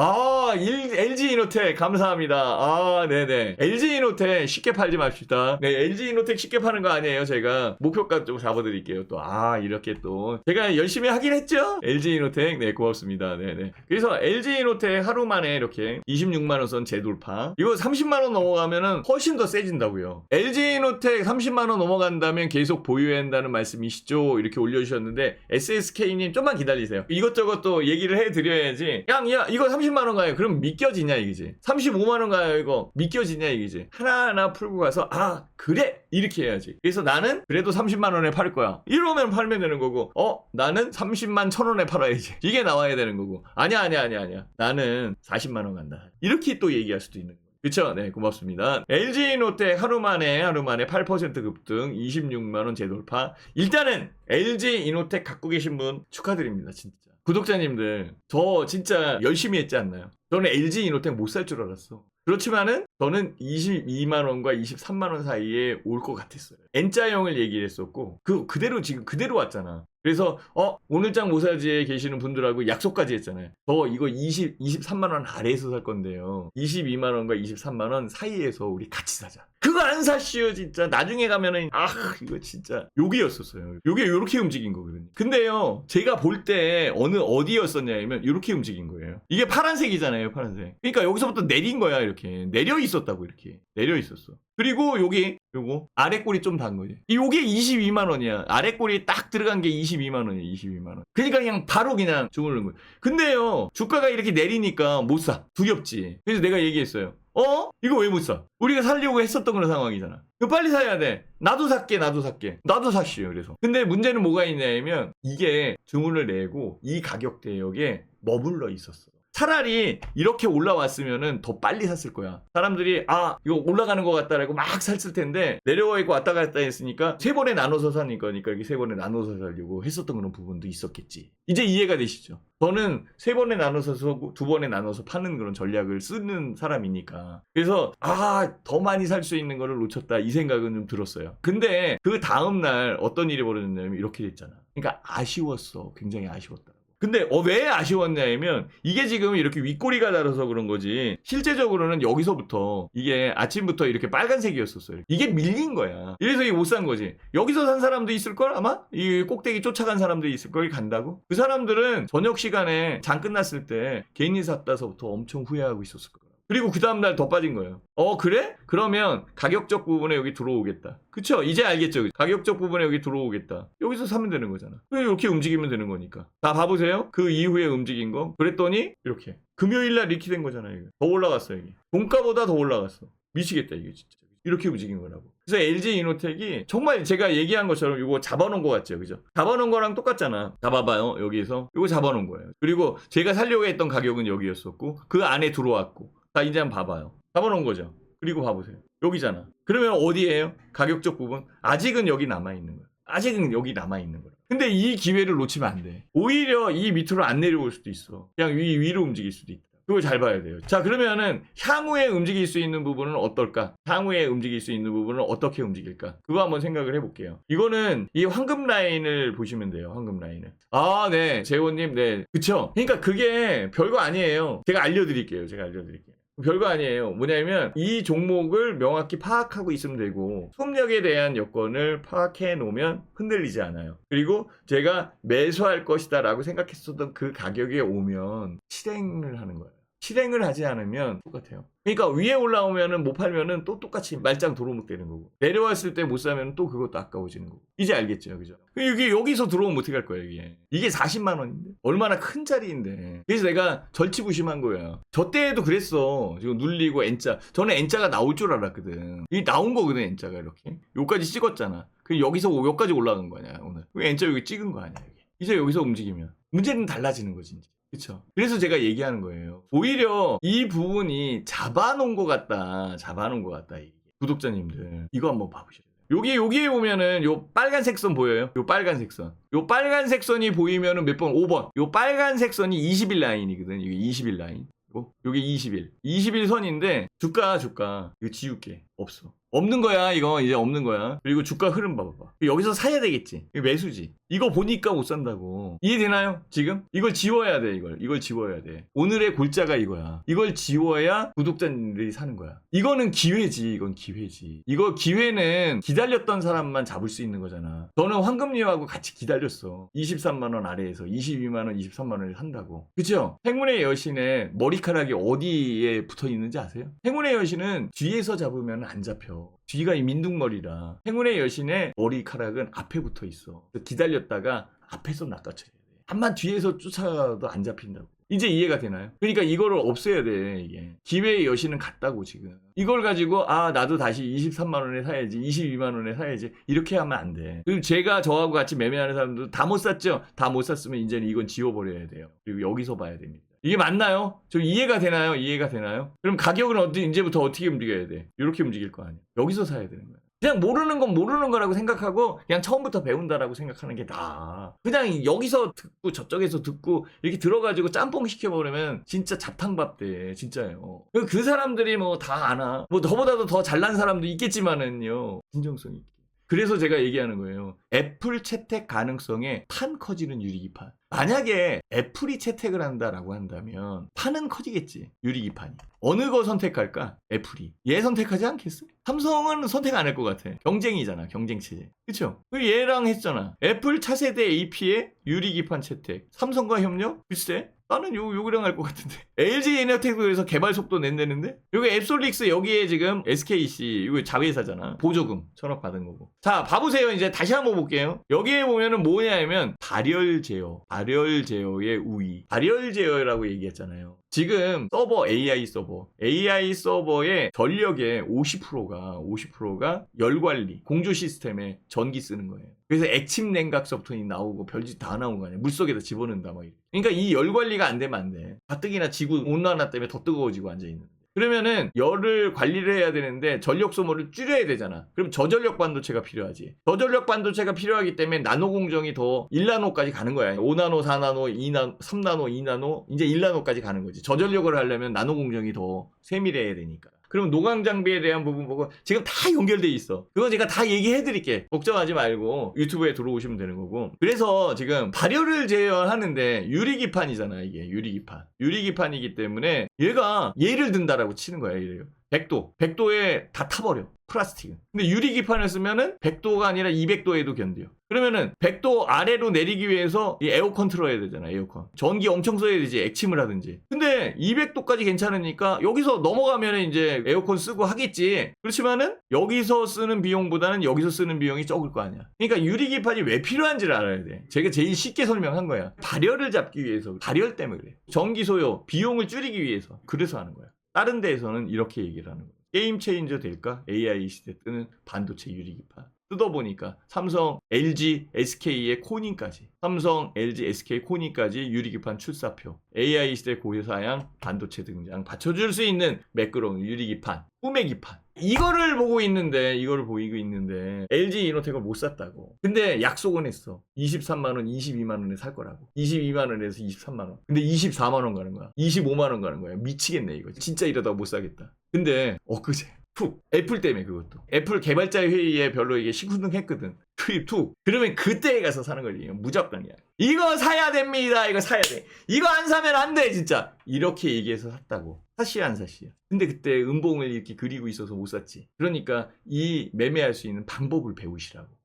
Oh, LG 이노텍 감사합니다. 아, 네네. LG 이노텍 쉽게 팔지 맙시다. 네, LG 이노텍 쉽게 파는 거 아니에요. 제가 목표가 좀 잡아드릴게요. 또, 아, 이렇게 또. 제가 열심히 하긴 했죠? LG 이노텍. 네, 고맙습니다. 네네. 그래서 LG 이노텍 하루 만에 이렇게 26만원 선 재돌파. 이거 30만원 넘어가면은 훨씬 더 세진다고요. LG 이노텍 30만원 넘어간다면 계속 보유해야 한다는 말씀이시죠? 이렇게 올려주셨는데, SSK님 좀만 기다리세요. 이것저것 또 얘기를 해드려야지. 양, 야, 이거 30만원 가요. 그럼 믿겨지냐, 이거지. 35만 원 가요, 이거. 믿겨지냐, 이거지. 하나하나 풀고 가서, 아, 그래! 이렇게 해야지. 그래서 나는 그래도 30만 원에 팔 거야. 이러면 팔면 되는 거고, 어, 나는 30만 천 원에 팔아야지. 이게 나와야 되는 거고. 아니야, 아니야, 아니야, 아니야. 나는 40만 원 간다. 이렇게 또 얘기할 수도 있는 거예요. 그쵸? 네, 고맙습니다. LG노텍 하루 만에, 하루 만에 8% 급등, 26만원 재돌파. 일단은, LG 이노텍 갖고 계신 분 축하드립니다, 진짜. 구독자님들, 저 진짜 열심히 했지 않나요? 저는 LG 이노텍 못 살 줄 알았어. 그렇지만은 저는 22만 원과 23만 원 사이에 올 것 같았어요. N자형을 얘기를 했었고, 그, 그대로 지금 그대로 왔잖아. 그래서, 어, 오늘장 모사지에 계시는 분들하고 약속까지 했잖아요. 저 이거 20, 23만 원 아래에서 살 건데요. 22만 원과 23만 원 사이에서 우리 같이 사자. 그거 안 사시오, 진짜. 나중에 가면은, 아, 이거 진짜. 요기였었어요. 요게 요렇게 움직인 거거든요. 근데요, 제가 볼 때 어느, 어디였었냐면, 요렇게 움직인 거예요. 이게 파란색이잖아요, 파란색. 그러니까 여기서부터 내린 거야, 이렇게. 내려 있었다고, 이렇게. 내려 있었어. 그리고 여기, 요거, 아래 꼬리 좀 단 거지. 이 요게 22만 원이야. 아래 꼬리 딱 들어간 게 22만 원이야, 22만 원. 그러니까 그냥 바로 그냥 주물른 거야. 근데요, 주가가 이렇게 내리니까 못 사. 두렵지. 그래서 내가 얘기했어요. 어? 이거 왜 못 사? 우리가 살려고 했었던 그런 상황이잖아. 이거 빨리 사야 돼. 나도 살게, 나도 살게. 나도 샀시요, 그래서. 근데 문제는 뭐가 있냐면, 이게 주문을 내고 이 가격 대역에 머물러 있었어. 차라리 이렇게 올라왔으면은 더 빨리 샀을 거야. 사람들이 아 이거 올라가는 것 같다라고 막 샀을 텐데 내려와 있고 왔다 갔다 했으니까 세 번에 나눠서 사는 거니까 이렇게 세 번에 나눠서 살려고 했었던 그런 부분도 있었겠지. 이제 이해가 되시죠? 저는 세 번에 나눠서 사고 두 번에 나눠서 파는 그런 전략을 쓰는 사람이니까. 그래서 아 더 많이 살 수 있는 거를 놓쳤다 이 생각은 좀 들었어요. 근데 그 다음 날 어떤 일이 벌어졌냐면 이렇게 됐잖아. 그러니까 아쉬웠어. 굉장히 아쉬웠다. 근데 어, 왜 아쉬웠냐면 이게 지금 이렇게 윗꼬리가 달아서 그런 거지. 실제적으로는 여기서부터 이게 아침부터 이렇게 빨간색이었었어요. 이게 밀린 거야. 이래서 이게 못산 거지. 여기서 산 사람도 있을 걸 아마? 이 꼭대기 쫓아간 사람들이 있을 걸 간다고? 그 사람들은 저녁 시간에 장 끝났을 때 괜히 샀다서부터 엄청 후회하고 있었을 거야 그리고 그 다음날 더 빠진 거예요. 어, 그래? 그러면 가격적 부분에 여기 들어오겠다. 그쵸? 이제 알겠죠? 가격적 부분에 여기 들어오겠다. 여기서 사면 되는 거잖아. 이렇게 움직이면 되는 거니까. 자, 봐보세요. 그 이후에 움직인 거. 그랬더니, 이렇게. 금요일날 이렇게 된 거잖아요. 더 올라갔어, 이게. 종가보다 더 올라갔어. 미치겠다, 이게 진짜. 이렇게 움직인 거라고. 그래서 LG 이노텍이 정말 제가 얘기한 것처럼 이거 잡아놓은 거 같죠, 그죠? 잡아놓은 거랑 똑같잖아. 잡아봐요, 여기에서. 이거 잡아놓은 거예요. 그리고 제가 살려고 했던 가격은 여기였었고, 그 안에 들어왔고. 자, 이제 한번 봐봐요. 잡아놓은 거죠. 그리고 봐보세요. 여기잖아. 그러면 어디에요? 가격적 부분? 아직은 여기 남아있는 거야. 아직은 여기 남아있는 거야. 근데 이 기회를 놓치면 안 돼. 오히려 이 밑으로 안 내려올 수도 있어. 그냥 위, 위로 움직일 수도 있다. 그걸 잘 봐야 돼요. 자, 그러면은 향후에 움직일 수 있는 부분은 어떨까? 향후에 움직일 수 있는 부분은 어떻게 움직일까? 그거 한번 생각을 해볼게요. 이거는 이 황금 라인을 보시면 돼요. 황금 라인을. 아, 네. 재호님, 네. 그쵸? 그러니까 그게 별거 아니에요. 제가 알려드릴게요. 제가 알려드릴게요. 별거 아니에요. 뭐냐면 이 종목을 명확히 파악하고 있으면 되고 수업력에 대한 여건을 파악해 놓으면 흔들리지 않아요. 그리고 제가 매수할 것이다라고 생각했었던 그 가격에 오면 실행을 하는 거예요. 실행을 하지 않으면 똑같아요. 그러니까 위에 올라오면은 못 팔면은 또 똑같이 말짱 도루묵 되는 거고 내려왔을 때 못 사면 또 그것도 아까워지는 거고 이제 알겠죠, 그죠? 이게 여기서 들어오면 어떻게 할 거야 이게? 이게 40만 원인데 얼마나 큰 자리인데 그래서 내가 절치부심한 거야. 저 때에도 그랬어. 지금 눌리고 N자. 저는 N자가 나올 줄 알았거든. 이게 나온 거거든 N자가 이렇게. 여기까지 찍었잖아. 그 여기서 여기까지 올라간 거 아니야 오늘. 그 N자 여기 찍은 거 아니야 이게. 이제 여기서 움직이면 문제는 달라지는 거지 이제. 그쵸. 그래서 제가 얘기하는 거예요. 오히려 이 부분이 잡아놓은 것 같다. 잡아놓은 것 같다. 이게. 구독자님들. 이거 한번 돼요. 여기, 여기에 보면은 요 빨간색 선 보여요? 요 빨간색 선. 요 빨간색 선이 보이면은 몇 번? 5번. 요 빨간색 선이 20일 라인이거든. 이게 20일 라인. 요, 요게 20일. 20일 선인데, 주가, 주가. 이거 지울게. 없어. 없는 거야, 이거. 이제 없는 거야. 그리고 주가 흐름 봐봐봐. 여기서 사야 되겠지. 이거 매수지. 이거 보니까 못 산다고. 이해되나요? 지금? 이걸 지워야 돼, 이걸. 이걸 지워야 돼. 오늘의 골자가 이거야. 이걸 지워야 구독자님들이 사는 거야. 이거는 기회지, 이건 기회지. 이거 기회는 기다렸던 사람만 잡을 수 있는 거잖아. 저는 황금리하고 같이 기다렸어. 23만원 아래에서 22만원, 23만원에 산다고. 그죠? 행운의 여신의 머리카락이 어디에 붙어 있는지 아세요? 행운의 여신은 뒤에서 잡으면 안 잡혀. 뒤가 이 민둥머리라. 행운의 여신의 머리카락은 앞에 붙어 있어. 기다렸다가 앞에서 낚아쳐야 돼. 한만 뒤에서 쫓아도 안 잡힌다고. 이제 이해가 되나요? 그러니까 이거를 없애야 돼, 이게. 기회의 여신은 같다고, 지금. 이걸 가지고, 아, 나도 다시 23만원에 사야지, 22만원에 사야지, 이렇게 하면 안 돼. 그리고 제가 저하고 같이 매매하는 사람도 다 못 샀죠? 다 못 샀으면 이제는 이건 지워버려야 돼요. 그리고 여기서 봐야 됩니다. 이게 맞나요? 좀 이해가 되나요? 이해가 되나요? 그럼 가격은 어디, 이제부터 어떻게 움직여야 돼? 이렇게 움직일 거 아니야. 여기서 사야 되는 거야. 그냥 모르는 건 모르는 거라고 생각하고 그냥 처음부터 배운다라고 생각하는 게 나아. 그냥 여기서 듣고 저쪽에서 듣고 이렇게 들어가지고 짬뽕 시켜버리면 진짜 잡탕밥 돼. 진짜요. 그 사람들이 뭐 다 아나. 뭐 저보다도 더 잘난 사람도 있겠지만은요. 진정성 있게. 그래서 제가 얘기하는 거예요. 애플 채택 가능성에 판 커지는 유리기판. 만약에 애플이 채택을 한다라고 한다면 판은 커지겠지. 유리기 판이. 어느 거 선택할까? 애플이. 얘 선택하지 않겠어? 삼성은 선택 안 할 것 같아. 경쟁이잖아. 경쟁 체제. 그쵸? 그 얘랑 했잖아. 애플 차세대 AP에 유리기판 채택. 삼성과 협력? 글쎄. 나는 요, 요거랑 할 것 같은데. LG 에너텍에서 개발 속도 낸다는데? 여기 앱솔릭스 여기에 지금 SKC, 이거 자회사잖아. 보조금 천억 받은 거고. 자, 봐보세요. 이제 다시 한번 볼게요. 여기에 보면은 뭐냐면, 발열 제어. 발열 제어의 우위. 발열 제어라고 얘기했잖아요. 지금 서버, AI 서버. AI 서버의 전력의 50%가, 50%가 열 관리, 공조 시스템에 전기 쓰는 거예요. 그래서 액침 냉각 소프트이 나오고 별짓 다 나온 거 아니야. 물속에다 집어넣는다 막 이렇게. 그러니까 이 열 관리가 안 되면 안 돼. 가뜩이나 지구 온난화 때문에 더 뜨거워지고 앉아 있는. 그러면은 열을 관리를 해야 되는데 전력 소모를 줄여야 되잖아. 그럼 저전력 반도체가 필요하지. 저전력 반도체가 필요하기 때문에 나노 공정이 더 1나노까지 가는 거야. 5나노, 4나노, 2나노, 3나노, 2나노, 이제 1나노까지 가는 거지. 저전력을 하려면 나노 공정이 더 세밀해야 되니까. 그럼 노광 장비에 대한 부분 보고 지금 다 연결돼 있어. 그거 제가 다 얘기해 드릴게. 걱정하지 말고 유튜브에 들어오시면 되는 거고. 그래서 지금 발열을 제어하는데 유리기판이잖아, 이게. 유리기판. 유리기판이기 때문에 얘가 얘를 든다라고 치는 거야, 이래요. 100도. 100도에 다 타버려. 플라스틱은. 근데 유리 기판을 쓰면은 100도가 아니라 200도에도 견뎌요. 그러면은 100도 아래로 내리기 위해서 이 에어컨 틀어야 되잖아, 에어컨. 전기 엄청 써야 되지, 액침을 하든지. 근데 200도까지 괜찮으니까 여기서 넘어가면은 이제 에어컨 쓰고 하겠지. 그렇지만은 여기서 쓰는 비용보다는 여기서 쓰는 비용이 적을 거 아니야. 그러니까 유리 기판이 왜 필요한지를 알아야 돼. 제가 제일 쉽게 설명한 거야. 발열을 잡기 위해서. 발열 때문에 그래. 전기 소요, 비용을 줄이기 위해서. 그래서 하는 거야. 다른 데에서는 이렇게 얘기를 하는 거야. 게임 체인저 될까? AI 시대 뜨는 반도체 유리기판. 뜯어보니까 삼성, LG, SK의 코닝까지 삼성, LG, SK 코닝까지 유리기판 출사표 AI 시대 고사양 반도체 등장 받쳐줄 수 있는 매끄러운 유리기판 꿈의 기판 이거를 보고 있는데 이거를 보이고 있는데 LG 이노텍을 못 샀다고. 근데 약속은 했어. 23만원 22만원에 살 거라고. 22만원에서 23만원. 근데 24만원 가는 거야. 25만원 가는 거야. 미치겠네 이거. 진짜 이러다가 못 사겠다. 근데 엊그제 툭. 애플 때문에 그것도. 애플 개발자 회의에 별로 이게 시큰둥했거든. 툭 그러면 그때에 가서 사는 이거 무조건이야 이거 사야 됩니다. 이거 사야 돼. 이거 안 사면 안 돼 진짜. 이렇게 얘기해서 샀다고 사시야 안 사시야. 근데 그때 음봉을 이렇게 그리고 있어서 못 샀지. 그러니까 이 매매할 수 있는 방법을 배우시라고